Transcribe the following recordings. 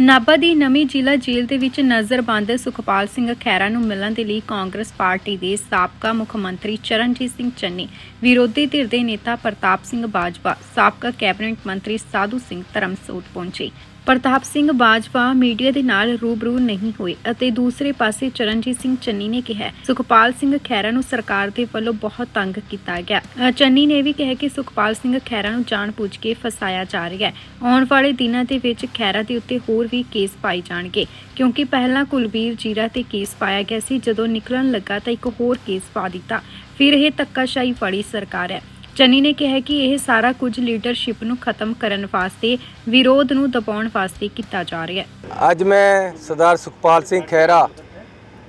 ਨਾਭਾ ਦੀ ਨਵੀਂ ਜ਼ਿਲ੍ਹਾ ਜੇਲ੍ਹ ਦੇ ਵਿੱਚ ਨਜ਼ਰਬੰਦ ਸੁਖਪਾਲ ਸਿੰਘ ਖਹਿਰਾ ਨੂੰ ਮਿਲਣ ਦੇ ਲਈ ਕਾਂਗਰਸ ਪਾਰਟੀ ਦੇ ਸਾਬਕਾ ਮੁੱਖ ਮੰਤਰੀ ਚਰਨਜੀਤ ਸਿੰਘ ਚੰਨੀ, ਵਿਰੋਧੀ ਧਿਰ ਦੇ ਨੇਤਾ ਪ੍ਰਤਾਪ ਸਿੰਘ ਬਾਜਵਾ, ਸਾਬਕਾ ਕੈਬਨਿਟ ਮੰਤਰੀ ਸਾਧੂ ਸਿੰਘ ਧਰਮਸੋਤ ਪਹੁੰਚੇ। ਪ੍ਰਤਾਪ ਸਿੰਘ ਬਾਜਵਾ ਮੀਡੀਆ ਦੇ ਨਾਲ ਰੂਬਰੂ ਨਹੀਂ ਹੋਏ ਅਤੇ ਦੂਸਰੇ ਪਾਸੇ ਚਰਨਜੀਤ ਸਿੰਘ ਚੰਨੀ ਨੇ ਕਿਹਾ, ਸੁਖਪਾਲ ਸਿੰਘ ਖਹਿਰਾ ਨੂੰ ਸਰਕਾਰ ਦੇ ਵੱਲੋਂ ਬਹੁਤ ਤੰਗ ਕੀਤਾ ਗਿਆ। ਚੰਨੀ ਨੇ ਵੀ ਕਿਹਾ ਕਿ ਸੁਖਪਾਲ ਸਿੰਘ ਖਹਿਰਾ ਨੂੰ ਜਾਣ ਜਾਣਬੁੱਝ ਕੇ ਫਸਾਇਆ ਜਾ ਰਿਹਾ ਹੈ। ਆਉਣ ਵਾਲੇ ਦਿਨਾਂ ਦੇ ਵਿੱਚ ਖਹਿਰਾ ਦੇ ਉੱਤੇ ਹੋਰ ਵੀ ਕੇਸ ਪਾਏ ਜਾਣਗੇ। ਕਿਉਂਕਿ ਪਹਿਲਾਂ ਕੁਲਬੀਰ ਜੀਰਾ ਤੇ ਕੇਸ ਪਾਇਆ ਗਿਆ ਸੀ, ਜਦੋਂ ਨਿਕਲਣ ਲੱਗਾ ਤਾਂ ਇੱਕ ਹੋਰ ਕੇਸ ਪਾ ਦਿੱਤਾ। ਫਿਰ ਇਹ ਧੱਕਾਸ਼ਾਹੀ ਵਾਲੀ ਸਰਕਾਰ ਹੈ। ਚੰਨੀ ਨੇ ਕਿਹਾ ਕਿ ਇਹ ਸਾਰਾ ਕੁਝ ਲੀਡਰਸ਼ਿਪ ਨੂੰ ਖਤਮ ਕਰਨ ਵਾਸਤੇ, ਵਿਰੋਧ ਨੂੰ ਦਬਾਉਣ ਵਾਸਤੇ ਕੀਤਾ ਜਾ ਰਿਹਾ ਹੈ। ਅੱਜ ਮੈਂ ਸਰਦਾਰ ਸੁਖਪਾਲ ਸਿੰਘ ਖਹਿਰਾ,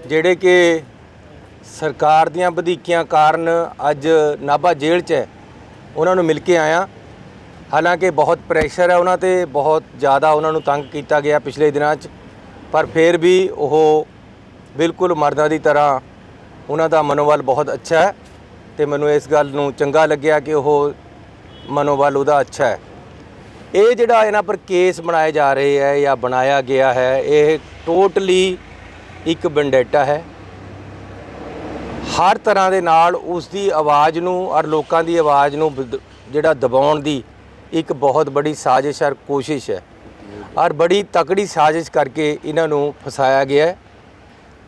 ਜਿਹੜੇ ਕਿ ਸਰਕਾਰ ਦੀਆਂ ਵਧੀਕੀਆਂ ਕਾਰਨ ਅੱਜ ਨਾਭਾ ਜੇਲ੍ਹ 'ਚ ਹੈ, ਉਹਨਾਂ ਨੂੰ ਮਿਲ ਕੇ ਆਇਆ। ਹਾਲਾਂਕਿ ਬਹੁਤ ਪ੍ਰੈਸ਼ਰ ਹੈ ਉਹਨਾਂ ਤੇ, ਬਹੁਤ ਜ਼ਿਆਦਾ ਉਹਨਾਂ ਨੂੰ ਤੰਗ ਕੀਤਾ ਗਿਆ ਪਿਛਲੇ ਦਿਨਾਂ 'ਚ। ਪਰ ਫਿਰ ਵੀ ਉਹ ਬਿਲਕੁਲ ਮਰਦਾਂ ਦੀ ਤਰ੍ਹਾਂ ਉਹਨਾਂ ਦਾ ਮਨੋਬਲ ਬਹੁਤ ਅੱਛਾ ਹੈ ਤੇ ਮੈਨੂੰ ਇਸ ਗੱਲ ਨੂੰ ਚੰਗਾ ਲੱਗਿਆ ਕਿ ਉਹ ਮਨੋਬਲ ਉਹਦਾ ਅੱਛਾ ਹੈ। ਇਹ ਜਿਹੜਾ ਇਹਨਾਂ ਪਰ ਕੇਸ ਬਣਾਏ ਜਾ ਰਹੇ ਹੈ ਜਾਂ ਬਣਾਇਆ ਗਿਆ ਹੈ, ਇਹ ਟੋਟਲੀ ਇੱਕ ਵੈਂਡੇਟਾ ਹੈ। ਹਰ ਤਰ੍ਹਾਂ ਦੇ ਨਾਲ ਉਸ ਦੀ ਆਵਾਜ਼ ਨੂੰ ਔਰ ਲੋਕਾਂ ਦੀ ਆਵਾਜ਼ ਨੂੰ ਜਿਹੜਾ ਦਬਾਉਣ ਦੀ ਇੱਕ ਬਹੁਤ ਬੜੀ ਸਾਜ਼ਿਸ਼ ਔਰ ਕੋਸ਼ਿਸ਼ ਹੈ। ਔਰ ਬੜੀ ਤਕੜੀ ਸਾਜ਼ਿਸ਼ ਕਰਕੇ ਇਹਨਾਂ ਨੂੰ ਫਸਾਇਆ ਗਿਆ ਹੈ।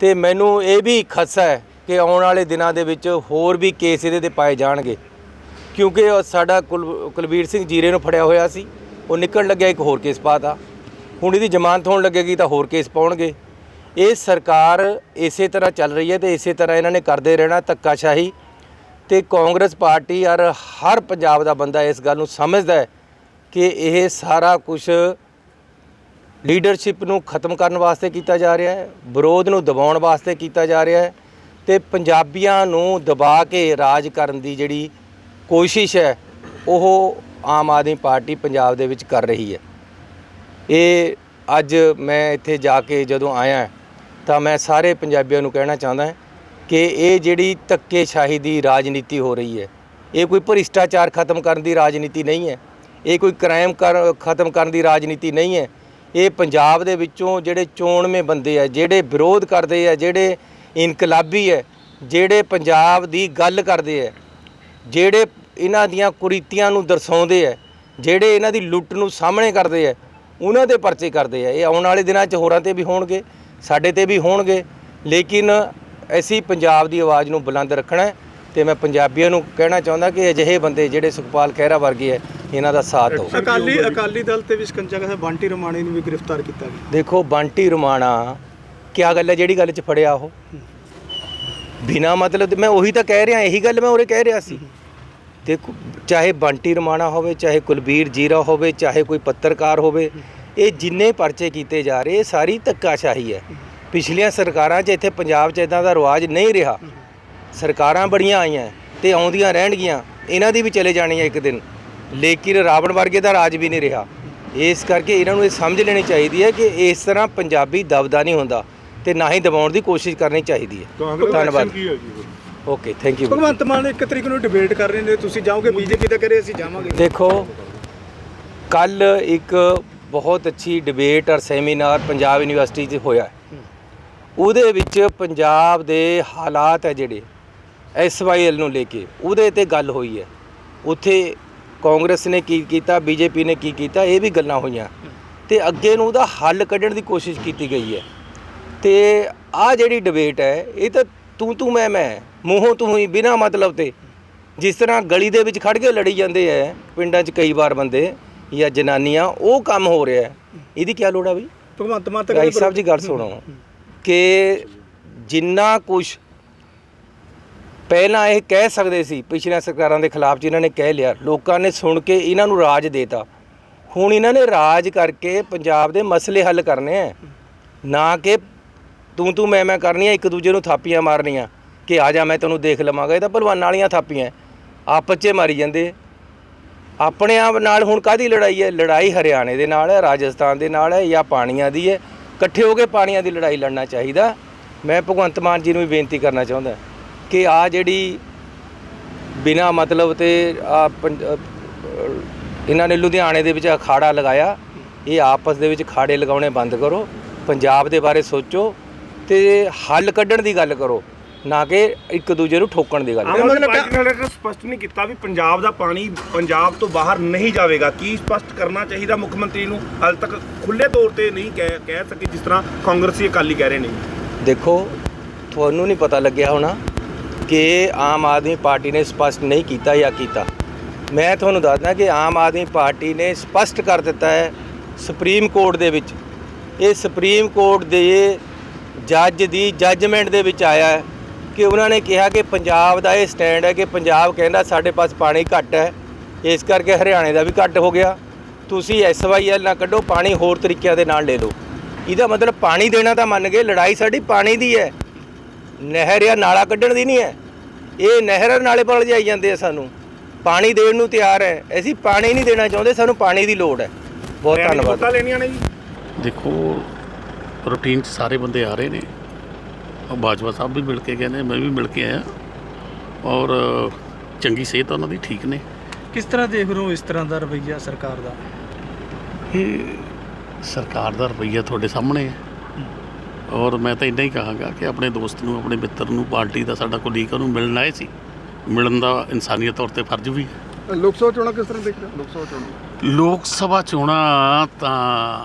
ਤੇ ਮੈਨੂੰ ਇਹ ਵੀ ਖਦਸ਼ਾ ਹੈ ਕਿ ਆਉਣ ਵਾਲੇ ਦਿਨਾਂ ਦੇ ਵਿੱਚ ਹੋਰ ਵੀ ਕੇਸ ਇਹਦੇ ਤੇ ਪਾਏ ਜਾਣਗੇ। ਕਿਉਂਕਿ ਸਾਡਾ ਕੁਲ- ਕੁਲਬੀਰ ਸਿੰਘ ਜੀਰੇ ਨੂੰ ਫੜਿਆ ਹੋਇਆ ਸੀ। ਉਹ ਨਿਕਲਣ ਲੱਗਿਆ, ਇੱਕ ਹੋਰ ਕੇਸ ਪਾਤਾ ਹੁਣ ਇਹਦੀ ਜ਼ਮਾਨਤ ਹੋਣ ਲੱਗੇਗੀ ਤਾਂ ਹੋਰ ਕੇਸ ਪਾਉਣਗੇ। ਇਹ ਸਰਕਾਰ ਇਸੇ ਤਰ੍ਹਾਂ ਚੱਲ ਰਹੀ ਹੈ ਤੇ ਇਸੇ ਤਰ੍ਹਾਂ ਇਹਨਾਂ ਨੇ ਕਰਦੇ ਰਹਿਣਾ ਧੱਕਾਸ਼ਾਹੀ। ਤੇ ਕਾਂਗਰਸ ਪਾਰਟੀ ਔਰ ਹਰ ਪੰਜਾਬ ਦਾ ਬੰਦਾ ਇਸ ਗੱਲ ਨੂੰ ਸਮਝਦਾ ਹੈ ਕਿ ਇਹ ਸਾਰਾ ਕੁਝ ਲੀਡਰਸ਼ਿਪ ਨੂੰ ਖਤਮ ਕਰਨ ਵਾਸਤੇ ਕੀਤਾ ਜਾ ਰਿਹਾ ਹੈ, ਵਿਰੋਧ ਨੂੰ ਦਬਾਉਣ ਵਾਸਤੇ ਕੀਤਾ ਜਾ ਰਿਹਾ ਹੈ ਤੇ ਪੰਜਾਬੀਆਂ ਨੂੰ ਦਬਾ ਕੇ ਰਾਜ ਕਰਨ ਦੀ ਜਿਹੜੀ ਕੋਸ਼ਿਸ਼ ਹੈ, ਉਹ ਆਮ ਆਦਮੀ ਪਾਰਟੀ ਪੰਜਾਬ ਦੇ ਵਿੱਚ ਕਰ ਰਹੀ ਹੈ। ਇਹ ਅੱਜ ਮੈਂ ਇੱਥੇ ਜਾ ਕੇ ਜਦੋਂ ਆਇਆ ਤਾਂ ਮੈਂ ਸਾਰੇ ਪੰਜਾਬੀਆਂ ਨੂੰ ਕਹਿਣਾ ਚਾਹੁੰਦਾ ਹਾਂ ਕਿ ਇਹ ਜਿਹੜੀ ਧੱਕੇਸ਼ਾਹੀ ਦੀ ਰਾਜਨੀਤੀ ਹੋ ਰਹੀ ਹੈ, ਇਹ ਕੋਈ ਭ੍ਰਿਸ਼ਟਾਚਾਰ ਖਤਮ ਕਰਨ ਦੀ ਰਾਜਨੀਤੀ ਨਹੀਂ ਹੈ, ਇਹ ਕੋਈ ਕ੍ਰਾਈਮ ਕਰ, ਖਤਮ ਕਰਨ ਦੀ ਰਾਜਨੀਤੀ ਨਹੀਂ ਹੈ, ਇਹ ਪੰਜਾਬ ਦੇ ਵਿੱਚੋਂ ਜਿਹੜੇ ਚੋਣਵੇਂ ਬੰਦੇ ਆ, ਜਿਹੜੇ ਵਿਰੋਧ ਕਰਦੇ ਆ, ਜਿਹੜੇ ਇਨਕਲਾਬੀ ਹੈ, ਜਿਹੜੇ ਪੰਜਾਬ ਦੀ ਗੱਲ ਕਰਦੇ ਆ, ਜਿਹੜੇ ਇਹਨਾਂ ਦੀਆਂ ਕੁਰੀਤੀਆਂ ਨੂੰ ਦਰਸਾਉਂਦੇ ਆ, ਜਿਹੜੇ ਇਹਨਾਂ ਦੀ ਲੁੱਟ ਨੂੰ ਸਾਹਮਣੇ ਕਰਦੇ ਆ, ਉਹਨਾਂ ਦੇ ਪਰਚੇ ਕਰਦੇ ਆ, ਇਹ ਆਉਣ ਵਾਲੇ ਦਿਨਾਂ 'ਚ ਹੋਰਾਂ ਤੇ ਵੀ ਹੋਣਗੇ, ਸਾਡੇ ਤੇ ਵੀ ਹੋਣਗੇ, ਲੇਕਿਨ ਅਸੀਂ ਪੰਜਾਬ ਦੀ ਆਵਾਜ਼ ਨੂੰ ਬੁਲੰਦ ਰੱਖਣਾ ਹੈ ਤੇ ਮੈਂ ਪੰਜਾਬੀਆਂ ਨੂੰ ਕਹਿਣਾ ਚਾਹੁੰਦਾ ਕਿ ਅਜਿਹੇ ਬੰਦੇ ਜਿਹੜੇ ਸੁਖਪਾਲ ਖਹਿਰਾ ਵਰਗੇ ਹੈ ਇਹਨਾਂ ਦਾ ਸਾਥ ਦਿਓ। ਅਕਾਲੀ ਅਕਾਲੀ ਦਲ ਤੇ ਵੀ ਸ਼ਿਕੰਜਾ ਕਸਿਆ ਬੰਟੀ ਰਮਾਣੀ ਨੂੰ ਵੀ ਗ੍ਰਿਫਤਾਰ ਕੀਤਾ ਗਿਆ। ਦੇਖੋ ਬੰਟੀ ਰਮਾਣਾ ਕਿਆ ਗੱਲ ਹੈ? ਜਿਹੜੀ ਗੱਲ 'ਚ ਫੜਿਆ ਉਹ? ਬਿਨਾ ਮਤਲਬ ਤੇ ਮੈਂ ਉਹੀ ਤਾਂ ਕਹਿ ਰਿਹਾ ਇਹੀ ਗੱਲ ਮੈਂ ਉਰੇ ਕਹਿ ਰਿਹਾ ਸੀ। ਦੇਖੋ ਚਾਹੇ ਬੰਟੀ ਰਮਾਣਾ ਹੋਵੇ ਚਾਹੇ ਕੁਲਬੀਰ ਜੀਰਾ ਹੋਵੇ ਚਾਹੇ ਕੋਈ ਪੱਤਰਕਾਰ ਹੋਵੇ ਇਹ ਜਿੰਨੇ ਪਰਚੇ ਕੀਤੇ ਜਾ ਰਹੇ ਸਾਰੀ ਧੱਕਾਸ਼ਾਹੀ ਹੈ। ਪਿਛਲੀਆਂ ਸਰਕਾਰਾਂ 'ਚ ਇੱਥੇ ਪੰਜਾਬ 'ਚ ਇਦਾਂ ਦਾ ਰਿਵਾਜ ਨਹੀਂ ਰਿਹਾ। ਸਰਕਾਰਾਂ ਬੜੀਆਂ ਆਈਆਂ ਤੇ ਆਉਂਦੀਆਂ ਰਹਿਣਗੀਆਂ ਇਹਨਾਂ ਦੀ ਵੀ ਚਲੇ ਜਾਣੀ ਹੈ ਇੱਕ ਦਿਨ। ਲੇਕਿਨ ਰਾਵਣ ਵਰਗੇ ਦਾ ਰਾਜ ਵੀ ਨਹੀਂ ਰਿਹਾ। ਇਸ ਕਰਕੇ ਇਹਨਾਂ ਨੂੰ ਇਹ ਸਮਝ ਲੈਣੀ ਚਾਹੀਦੀ ਹੈ ਕਿ ਇਸ ਤਰ੍ਹਾਂ ਪੰਜਾਬੀ ਦਬਦਾ ਨਹੀਂ ਹੁੰਦਾ ਤੇ ਨਾ ਹੀ ਦਬਾਉਣ ਦੀ ਕੋਸ਼ਿਸ਼ ਕਰਨੀ ਚਾਹੀਦੀ ਹੈ। ਧੰਨਵਾਦ। Okay thank you Bhagwant Mann ਇੱਕ ਤਰੀਕ ਨੂੰ ਡਿਬੇਟ ਕਰ ਰਹੇ ਨੇ ਤੁਸੀਂ ਜਾਓਗੇ ਬੀਜੇਪੀ ਤਾਂ ਕਰੇ ਅਸੀਂ ਜਾਵਾਂਗੇ। ਦੇਖੋ ਕੱਲ ਇੱਕ ਬਹੁਤ ਅੱਛੀ ਡਿਬੇਟ ਔਰ ਸੈਮੀਨਾਰ ਪੰਜਾਬ ਯੂਨੀਵਰਸਿਟੀ 'ਚ ਹੋਇਆ। ਉਹਦੇ ਵਿੱਚ ਪੰਜਾਬ ਦੇ ਹਾਲਾਤ ਹੈ ਜਿਹੜੇ ਐਸਵਾਈਐਲ ਨੂੰ ਲੈ ਕੇ ਉਹਦੇ ਤੇ ਗੱਲ ਹੋਈ ਹੈ। ਉੱਥੇ ਕਾਂਗਰਸ ਨੇ ਕੀ ਕੀਤਾ ਬੀਜੇਪੀ ਨੇ ਕੀ ਕੀਤਾ ਇਹ ਵੀ ਗੱਲਾਂ ਹੋਈਆਂ। ਤੇ ਅੱਗੇ ਨੂੰ ਉਹਦਾ ਹੱਲ ਕੱਢਣ ਦੀ ਕੋਸ਼ਿਸ਼ ਕੀਤੀ ਗਈ ਹੈ। ਤੇ ਆ ਜਿਹੜੀ ਡਿਬੇਟ ਹੈ ਇਹ ਤਾਂ ਤੂੰ ਤੂੰ ਮੈਂ ਮੈਂ ਮੂੰਹੋਂ ਤੂੰ ਹੀ ਬਿਨਾ ਮਤਲਬ ਤੇ। ਜਿਸ ਤਰ੍ਹਾਂ ਗਲੀ ਦੇ ਵਿੱਚ ਖੜ ਕੇ ਲੜੀ ਜਾਂਦੇ ਐ ਪਿੰਡਾਂ 'ਚ ਕਈ ਵਾਰ ਬੰਦੇ ਜਾਂ ਜਨਾਨੀਆਂ ਉਹ ਕੰਮ ਹੋ ਰਿਹਾ। ਇਹਦੀ ਕੀ ਲੋੜ ਆ ਬਈ? ਭਗਵੰਤ ਮਾਨ ਤਾਂ ਸਾਹਿਬ ਜੀ ਗੱਲ ਸੁਣੋ। ਕਿ ਜਿੰਨਾ ਕੁਝ ਪਹਿਲਾਂ ਇਹ ਕਹਿ ਸਕਦੇ ਸੀ, ਪਿਛਲੀਆਂ ਸਰਕਾਰਾਂ ਦੇ ਖਿਲਾਫ ਜਿਨ੍ਹਾਂ ਨੇ ਕਹਿ ਲਿਆ, ਲੋਕਾਂ ਨੇ ਸੁਣ ਕੇ ਇਹਨਾਂ ਨੂੰ ਰਾਜ ਦੇਤਾ। ਹੁਣ ਇਹਨਾਂ ਨੇ ਰਾਜ ਕਰਕੇ ਪੰਜਾਬ ਦੇ ਮਸਲੇ ਹੱਲ ਕਰਨੇ ਆ। ਨਾ ਕਿ ਤੂੰ ਤੂੰ ਮੈਂ ਮੈਂ ਕਰਨੀਆਂ, ਇੱਕ ਦੂਜੇ ਨੂੰ ਥਾਪੀਆਂ ਮਾਰਨੀਆਂ, ਕਿ ਆ ਜਾ ਮੈਂ ਤੈਨੂੰ ਦੇਖ ਲਵਾਂਗਾ, ਇਹ ਤਾਂ ਭਲਵਾਨਾਂ ਵਾਲੀਆਂ ਥਾਪੀਆਂ ਆਪਸ 'ਚ ਮਾਰੀ ਜਾਂਦੇ ਆਪਣੇ ਆਪ ਨਾਲ ਹੁਣ ਕਾਦੀ ਲੜਾਈ ਹੈ ਲੜਾਈ ਹਰਿਆਣੇ ਦੇ ਨਾਲ ਹੈ ਰਾਜਸਥਾਨ ਦੇ ਨਾਲ ਹੈ ਜਾਂ ਪਾਣੀਆਂ ਦੀ ਹੈ ਇਕੱਠੇ ਹੋ ਕੇ ਪਾਣੀਆਂ ਦੀ ਲੜਾਈ ਲੜਨਾ ਚਾਹੀਦਾ। ਮੈਂ ਭਗਵੰਤ ਮਾਨ ਜੀ ਨੂੰ ਵੀ ਬੇਨਤੀ ਕਰਨਾ ਚਾਹੁੰਦਾ ਕਿ ਆ ਜਿਹੜੀ ਬਿਨਾ ਮਤਲਬ ਤੇ ਆ ਇਹਨਾਂ ਨੇ ਲੁਧਿਆਣੇ ਦੇ ਵਿੱਚ ਅਖਾੜਾ ਲਗਾਇਆ। ਇਹ ਆਪਸ ਦੇ ਵਿੱਚ ਖਾੜੇ ਲਗਾਉਣੇ ਬੰਦ ਕਰੋ। ਪੰਜਾਬ ਦੇ ਬਾਰੇ ਸੋਚੋ ਤੇ ਹੱਲ ਕੱਢਣ ਦੀ ਗੱਲ ਕਰੋ। ਨਾ ਕਿ ਇੱਕ ਦੂਜੇ ਨੂੰ ਠੋਕਣ ਦੀ ਗੱਲ। ਆਮ ਆਦਮੀ ਪਾਰਟੀ ਨੇ ਲੈਟਰ ਸਪਸ਼ਟ ਨਹੀਂ ਕੀਤਾ ਵੀ ਪੰਜਾਬ ਦਾ ਪਾਣੀ ਪੰਜਾਬ ਤੋਂ ਬਾਹਰ ਨਹੀਂ ਜਾਵੇਗਾ। ਕੀ ਸਪਸ਼ਟ ਕਰਨਾ ਚਾਹੀਦਾ ਮੁੱਖ ਮੰਤਰੀ ਨੂੰ? ਹਾਲ ਤੱਕ ਖੁੱਲੇ ਤੌਰ ਤੇ ਨਹੀਂ ਕਹਿ ਕਹਿ ਸਕੇ ਜਿਸ ਤਰ੍ਹਾਂ ਕਾਂਗਰਸੀ ਅਕਾਲੀ ਕਹਿ ਰਹੇ ਨੇ। ਦੇਖੋ ਤੁਹਾਨੂੰ ਨਹੀਂ ਪਤਾ ਲੱਗਿਆ ਹੋਣਾ ਕਿ ਆਮ ਆਦਮੀ ਪਾਰਟੀ ਨੇ ਸਪਸ਼ਟ ਨਹੀਂ ਕੀਤਾ ਜਾਂ ਕੀਤਾ। ਮੈਂ ਤੁਹਾਨੂੰ ਦੱਸਦਾ ਕਿ ਆਮ ਆਦਮੀ ਪਾਰਟੀ ਨੇ ਸਪਸ਼ਟ ਕਰ ਦਿੱਤਾ ਹੈ ਸੁਪਰੀਮ ਕੋਰਟ ਦੇ ਵਿੱਚ। ਇਹ ਸੁਪਰੀਮ ਕੋਰਟ ਦੇ ਜੱਜ ਦੀ ਜੱਜਮੈਂਟ ਦੇ ਵਿੱਚ ਆਇਆ ਹੈ। ਕਿ ਉਹਨਾਂ ਨੇ ਕਿਹਾ ਕਿ ਪੰਜਾਬ ਦਾ ਇਹ ਸਟੈਂਡ ਹੈ ਕਿ ਪੰਜਾਬ ਕਹਿੰਦਾ ਸਾਡੇ ਪਾਸ ਪਾਣੀ ਘੱਟ ਹੈ ਇਸ ਕਰਕੇ ਹਰਿਆਣੇ ਦਾ ਵੀ ਘੱਟ ਹੋ ਗਿਆ। ਤੁਸੀਂ ਐਸਵਾਈਐਲ ਨਾ ਕੱਢੋ ਪਾਣੀ ਹੋਰ ਤਰੀਕਿਆਂ ਦੇ ਨਾਲ ਲੈ ਲਓ। ਇਹਦਾ ਮਤਲਬ ਪਾਣੀ ਦੇਣਾ ਤਾਂ ਮੰਨ ਗਏ ਲੜਾਈ ਸਾਡੀ ਪਾਣੀ ਦੀ ਹੈ। ਨਹਿਰ ਜਾਂ ਨਾਲਾ ਕੱਢਣ ਦੀ ਨਹੀਂ ਹੈ। ਇਹ ਨਹਿਰ ਨਾਲੇ ਪਰ ਜਾਈ ਜਾਂਦੇ ਆ ਸਾਨੂੰ। ਪਾਣੀ ਦੇਣ ਨੂੰ ਤਿਆਰ ਹੈ। ਅਸੀਂ ਪਾਣੀ ਨਹੀਂ ਦੇਣਾ ਚਾਹੁੰਦੇ ਸਾਨੂੰ ਪਾਣੀ ਦੀ ਲੋੜ ਹੈ। ਬਹੁਤ ਧੰਨਵਾਦ। ਵੋਟਾਂ ਲੈਣੀਆਂ ਨੇ ਜੀ? ਦੇਖੋ ਰੂਟੀਨ 'ਚ ਸਾਰੇ ਬੰਦੇ ਆ ਰਹੇ ਨੇ। ਬਾਜਵਾ ਸਾਹਿਬ ਵੀ ਮਿਲ ਕੇ ਗਏ ਨੇ ਮੈਂ ਵੀ ਮਿਲ ਕੇ ਆਇਆ। ਔਰ ਚੰਗੀ ਸਿਹਤ ਉਹਨਾਂ ਦੀ ਠੀਕ ਨੇ। ਕਿਸ ਤਰ੍ਹਾਂ ਦੇਖ ਰਹੇ ਹੋ ਇਸ ਤਰ੍ਹਾਂ ਦਾ ਰਵੱਈਆ ਸਰਕਾਰ ਦਾ? ਇਹ ਸਰਕਾਰ ਦਾ ਰਵੱਈਆ ਤੁਹਾਡੇ ਸਾਹਮਣੇ ਹੈ। ਔਰ ਮੈਂ ਤਾਂ ਇੰਨਾ ਹੀ ਕਹਾਂਗਾ ਕਿ ਆਪਣੇ ਦੋਸਤ ਨੂੰ ਆਪਣੇ ਮਿੱਤਰ ਨੂੰ ਪਾਰਟੀ ਦਾ ਸਾਡਾ ਕੋਲੀਗ ਉਹਨੂੰ ਮਿਲਣ ਆਏ ਸੀ। ਮਿਲਣ ਦਾ ਇਨਸਾਨੀਅਤ ਤੌਰ ਤੇ ਫਰਜ਼ ਵੀ ਹੈ। ਲੋਕ ਸਭਾ ਚੋਣਾਂ ਕਿਸ ਤਰ੍ਹਾਂ ਦੇਖ ਰਹੇ ਹੋ? ਲੋਕ ਸਭਾ ਚੋਣਾਂ। ਲੋਕ ਸਭਾ ਚੋਣਾਂ ਤਾਂ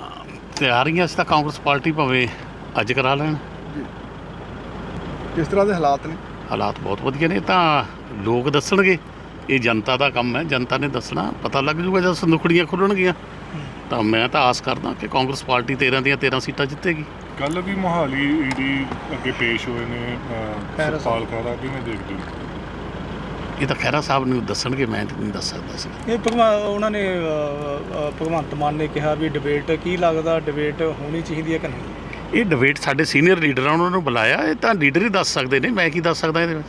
ਤਿਆਰੀਆਂ ਇਸ ਤਾਂ ਕਾਂਗਰਸ ਪਾਰਟੀ ਭਾਵੇਂ ਅੱਜ ਕਰਾ ਲੈਣ। ਕਿਸ ਤਰ੍ਹਾਂ ਦੇ ਹਾਲਾਤ ਨੇ? ਹਾਲਾਤ ਬਹੁਤ ਵਧੀਆ ਨੇ ਤਾਂ ਲੋਕ ਦੱਸਣਗੇ। ਇਹ ਜਨਤਾ ਦਾ ਕੰਮ ਹੈ ਜਨਤਾ ਨੇ ਦੱਸਣਾ ਪਤਾ ਲੱਗ ਜੂਗਾ ਜਦ ਸੰਦੂਖੜੀਆਂ ਖੁੱਲਣਗੀਆਂ। ਤਾਂ ਮੈਂ ਤਾਂ ਆਸ ਕਰਦਾ ਕਿ ਕਾਂਗਰਸ ਪਾਰਟੀ 13 ਦੀਆਂ 13 ਸੀਟਾਂ ਜਿੱਤੇਗੀ। ਕੱਲ ਵੀ ਮੋਹਾਲੀ ਈਡੀ ਅੱਗੇ ਪੇਸ਼ ਹੋਏ ਨੇ ਸੁਖਪਾਲ ਖਹਿਰਾ ਕਿਵੇਂ ਦੇਖਦੇ ਹੋ? ਇਹ ਤਾਂ ਖਹਿਰਾ ਸਾਹਿਬ ਨੂੰ ਦੱਸਣਗੇ ਮੈਂ ਤਾਂ ਨਹੀਂ ਦੱਸ ਸਕਦਾ ਸੀ ਇਹ ਭਗਵਾਨ ਉਹਨਾਂ ਨੇ ਭਗਵੰਤ ਮਾਨ ਨੇ ਕਿਹਾ ਵੀ ਡਿਬੇਟ ਕੀ ਲੱਗਦਾ ਡਿਬੇਟ ਹੋਣੀ ਚਾਹੀਦੀ ਹੈ ਕਿ ਨਹੀਂ? ਇਹ ਡਿਬੇਟ ਸਾਡੇ ਸੀਨੀਅਰ ਲੀਡਰਾਂ ਉਹਨਾਂ ਨੂੰ ਬੁਲਾਇਆ, ਇਹ ਤਾਂ ਲੀਡਰ ਹੀ ਦੱਸ ਸਕਦੇ ਨੇ, ਮੈਂ ਕੀ ਦੱਸ ਸਕਦਾ ਇਹਦੇ ਵਿੱਚ?